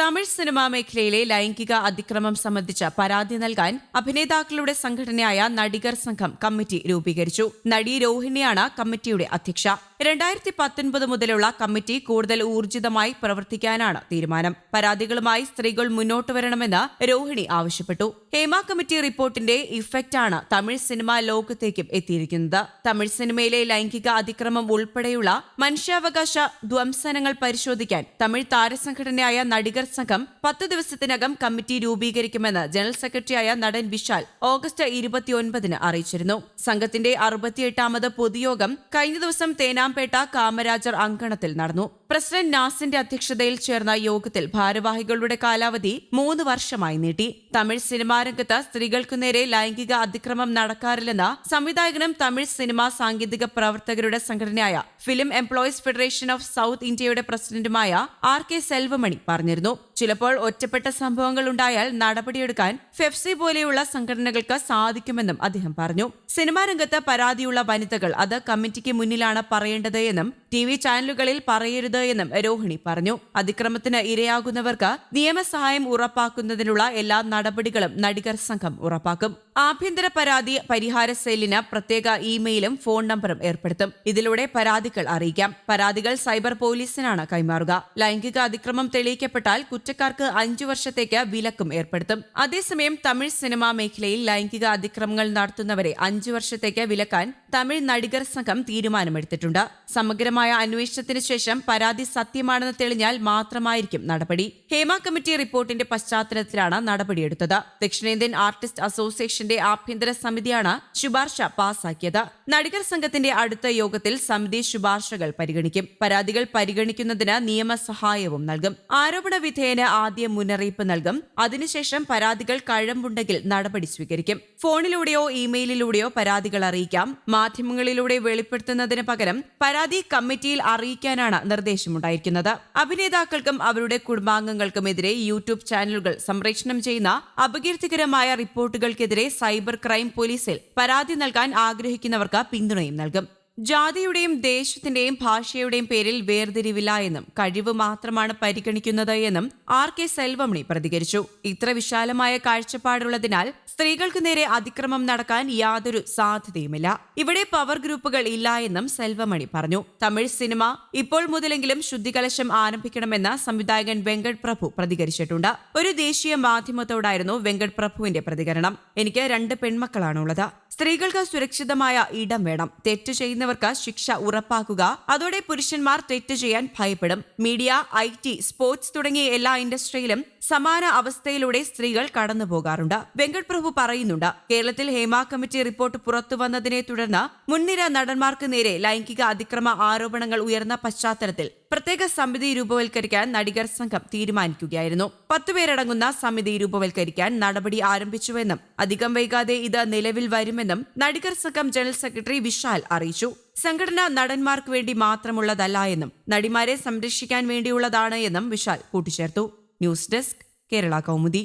Tamil cinema മേഖലയിലെ ലൈംഗിക അതിക്രമം സംബന്ധിച്ച് പരാതി നൽകാൻ അഭിനേതാക്കളുടെ സംഘടനയായ നടികർ സംഘം കമ്മിറ്റി രൂപീകരിച്ചു. നടി രോഹിണിയാണ് കമ്മിറ്റിയുടെ അധ്യക്ഷ. രണ്ടായിരത്തി പത്തൊൻപത് മുതലുള്ള കമ്മിറ്റി കൂടുതൽ ഊർജിതമായി പ്രവർത്തിക്കാനാണ് തീരുമാനം. പരാതികളുമായി സ്ത്രീകൾ മുന്നോട്ട് വരണമെന്ന് രോഹിണി ആവശ്യപ്പെട്ടു. ഹേമ കമ്മിറ്റി റിപ്പോർട്ടിന്റെ ഇഫക്റ്റാണ് തമിഴ് സിനിമാ ലോകത്തേക്കും എത്തിയിരിക്കുന്നത്. തമിഴ് സിനിമയിലെ ലൈംഗിക അതിക്രമം ഉൾപ്പെടെയുള്ള മനുഷ്യാവകാശ ധ്വംസനങ്ങൾ പരിശോധിക്കാൻ തമിഴ് താരസംഘടനയായ നടികർ സംഘം പത്ത് ദിവസത്തിനകം കമ്മിറ്റി രൂപീകരിക്കുമെന്ന് ജനറൽ സെക്രട്ടറിയായ നടൻ വിശാൽ ഓഗസ്റ്റ് ഇരുപത്തിയൊൻപതിന് അറിയിച്ചിരുന്നു. സംഘത്തിന്റെ അറുപത്തിയെട്ടാമത് പൊതുയോഗം കഴിഞ്ഞ ദിവസം തേനാംപേട്ട കാമരാജർ അങ്കണത്തിൽ നടന്നു. പ്രസിഡന്റ് നാസിന്റെ അധ്യക്ഷതയിൽ ചേർന്ന യോഗത്തിൽ ഭാരവാഹികളുടെ കാലാവധി മൂന്ന് വർഷമായി നീട്ടി. തമിഴ് സിനിമാ രംഗത്ത് സ്ത്രീകൾക്കു നേരെ ലൈംഗിക അതിക്രമം നടക്കാറില്ലെന്ന് സംവിധായകനും തമിഴ് സിനിമാ സാങ്കേതിക പ്രവർത്തകരുടെ സംഘടനയായ film employees federation of south ഇന്ത്യയുടെ പ്രസിഡന്റുമായ ആർ കെ സെൽവമണി പറഞ്ഞിരുന്നു. ചിലപ്പോൾ ഒറ്റപ്പെട്ട സംഭവങ്ങൾ ഉണ്ടായാൽ നടപടിയെടുക്കാൻ ഫെഫ്സി പോലെയുള്ള സംഘടനകൾക്ക് സാധിക്കുമെന്നും അദ്ദേഹം പറഞ്ഞു. സിനിമാ രംഗത്ത് പരാതിയുള്ള വനിതകൾ അത് കമ്മിറ്റിക്ക് മുന്നിലാണ് പറയേണ്ടത് എന്നും ടി വി ചാനലുകളിൽ പറയരുത് എന്നും രോഹിണി പറഞ്ഞു. അതിക്രമത്തിന് ഇരയാകുന്നവർക്ക് നിയമസഹായം ഉറപ്പാക്കുന്നതിനുള്ള എല്ലാ നടപടികളും നടികർ സംഘം ഉറപ്പാക്കും. ആഭ്യന്തര പരാതി പരിഹാര സെല്ലിന് പ്രത്യേക ഇമെയിലും ഫോൺ നമ്പറും ഏർപ്പെടുത്തും. ഇതിലൂടെ പരാതികൾ അറിയിക്കാം. പരാതികൾ സൈബർ പോലീസിനാണ് കൈമാറുക. ലൈംഗിക അതിക്രമം തെളിയിക്കപ്പെട്ടാൽ കുറ്റക്കാർക്ക് അഞ്ചു വർഷത്തേക്ക് വിലക്കും ഏർപ്പെടുത്തും. അതേസമയം തമിഴ് സിനിമാ മേഖലയിൽ ലൈംഗിക അതിക്രമങ്ങൾ നടത്തുന്നവരെ അഞ്ചു വർഷത്തേക്ക് വിലക്കാൻ തമിഴ് നടികർ സംഘം തീരുമാനമെടുത്തിട്ടുണ്ട്. സമഗ്രമായ അന്വേഷണത്തിന് ശേഷം പരാതി സത്യമാണെന്ന് തെളിഞ്ഞാൽ മാത്രമായിരിക്കും നടപടി. ഹേമ കമ്മിറ്റി റിപ്പോർട്ടിന്റെ പശ്ചാത്തലത്തിലാണ് നടപടിയെടുത്തത്. ദക്ഷിണേന്ത്യൻ ആർട്ടിസ്റ്റ് അസോസിയേഷന്റെ ആഭ്യന്തര സമിതിയാണ് ശുപാർശ പാസാക്കിയത്. നടികർ സംഘത്തിന്റെ അടുത്ത യോഗത്തിൽ സമിതി ശുപാർശകൾ പരിഗണിക്കും. പരാതികൾ പരിഗണിക്കുന്നതിന് നിയമസഹായവും നൽകും. ആരോപണ വിധേയന് ആദ്യം മുന്നറിയിപ്പ് നൽകും. അതിനുശേഷം പരാതികൾ കഴമ്പുണ്ടെങ്കിൽ നടപടി സ്വീകരിക്കും. ഫോണിലൂടെയോ ഇമെയിലിലൂടെയോ പരാതികൾ അറിയിക്കാം. മാധ്യമങ്ങളിലൂടെ വെളിപ്പെടുത്തുന്നതിന് പകരം പരാതി കമ്മിറ്റിയിൽ അറിയിക്കാനാണ് നിർദ്ദേശമുണ്ടായിരിക്കുന്നത് അഭിനേതാക്കൾക്കും അവരുടെ കുടുംബാംഗങ്ങൾക്കുമെതിരെ യൂട്യൂബ് ചാനലുകൾ സംപ്രേഷണം ചെയ്യുന്ന അപകീർത്തികരമായ റിപ്പോർട്ടുകൾക്കെതിരെ സൈബർ ക്രൈം പോലീസിൽ പരാതി നൽകാൻ ആഗ്രഹിക്കുന്നവർക്ക് പിന്തുണയും നൽകും. ജാതിയുടെയും ദേശത്തിന്റെയും ഭാഷയുടെയും പേരിൽ വേർതിരിവില്ല എന്നും കഴിവ് മാത്രമാണ് പരിഗണിക്കുന്നത് എന്നും ആർ കെ സെൽവമണി പ്രതികരിച്ചു. ഇത്ര വിശാലമായ കാഴ്ചപ്പാടുള്ളതിനാൽ സ്ത്രീകൾക്ക് നേരെ അതിക്രമം നടക്കാൻ യാതൊരു സാധ്യതയുമില്ല. ഇവിടെ പവർ ഗ്രൂപ്പുകൾ ഇല്ല എന്നും സെൽവമണി പറഞ്ഞു. തമിഴ് സിനിമ ഇപ്പോൾ മുതലെങ്കിലും ശുദ്ധികലശം ആരംഭിക്കണമെന്ന് സംവിധായകൻ വെങ്കട് പ്രഭു പ്രതികരിച്ചിട്ടുണ്ട്. ഒരു ദേശീയ മാധ്യമത്തോടായിരുന്നു വെങ്കട് പ്രഭുവിന്റെ പ്രതികരണം. എനിക്ക് രണ്ട് പെൺമക്കളാണുള്ളത്. സ്ത്രീകൾക്ക് സുരക്ഷിതമായ ഇടം വേണം. തെറ്റ് ചെയ്യുന്നവർക്ക് ശിക്ഷ ഉറപ്പാക്കുക. അതോടെ പുരുഷന്മാർ തെറ്റ് ചെയ്യാൻ ഭയപ്പെടും. മീഡിയ ഐ ടി സ്പോർട്സ് തുടങ്ങിയ എല്ലാ ഇൻഡസ്ട്രിയിലും സമാന അവസ്ഥയിലൂടെ സ്ത്രീകൾ കടന്നു പോകാറുണ്ട്. വെങ്കട് പ്രഭു പറയുന്നുണ്ട് കേരളത്തിൽ ഹേമ കമ്മിറ്റി റിപ്പോർട്ട് പുറത്തു വന്നതിനെ തുടർന്ന് മുൻനിര നടന്മാർക്ക് നേരെ ലൈംഗിക അതിക്രമ ആരോപണങ്ങൾ ഉയർന്ന പശ്ചാത്തലത്തിൽ പ്രത്യേക സമിതി രൂപവൽക്കരിക്കാൻ നടികർ സംഘം തീരുമാനിക്കുകയായിരുന്നു. പത്തുപേരടങ്ങുന്ന സമിതി രൂപവൽക്കരിക്കാൻ നടപടി ആരംഭിച്ചുവെന്നും അധികം വൈകാതെ ഇത് നിലവിൽ വരുമെന്നും നടികർ സംഘം ജനറൽ സെക്രട്ടറി വിശാൽ അറിയിച്ചു. സംഘടന നടന്മാർക്ക് വേണ്ടി മാത്രമുള്ളതല്ല എന്നും നടിമാരെ സംരക്ഷിക്കാൻ വേണ്ടിയുള്ളതാണ് എന്നും വിശാൽ കൂട്ടിച്ചേർത്തു. News desk Kerala Kaumudi.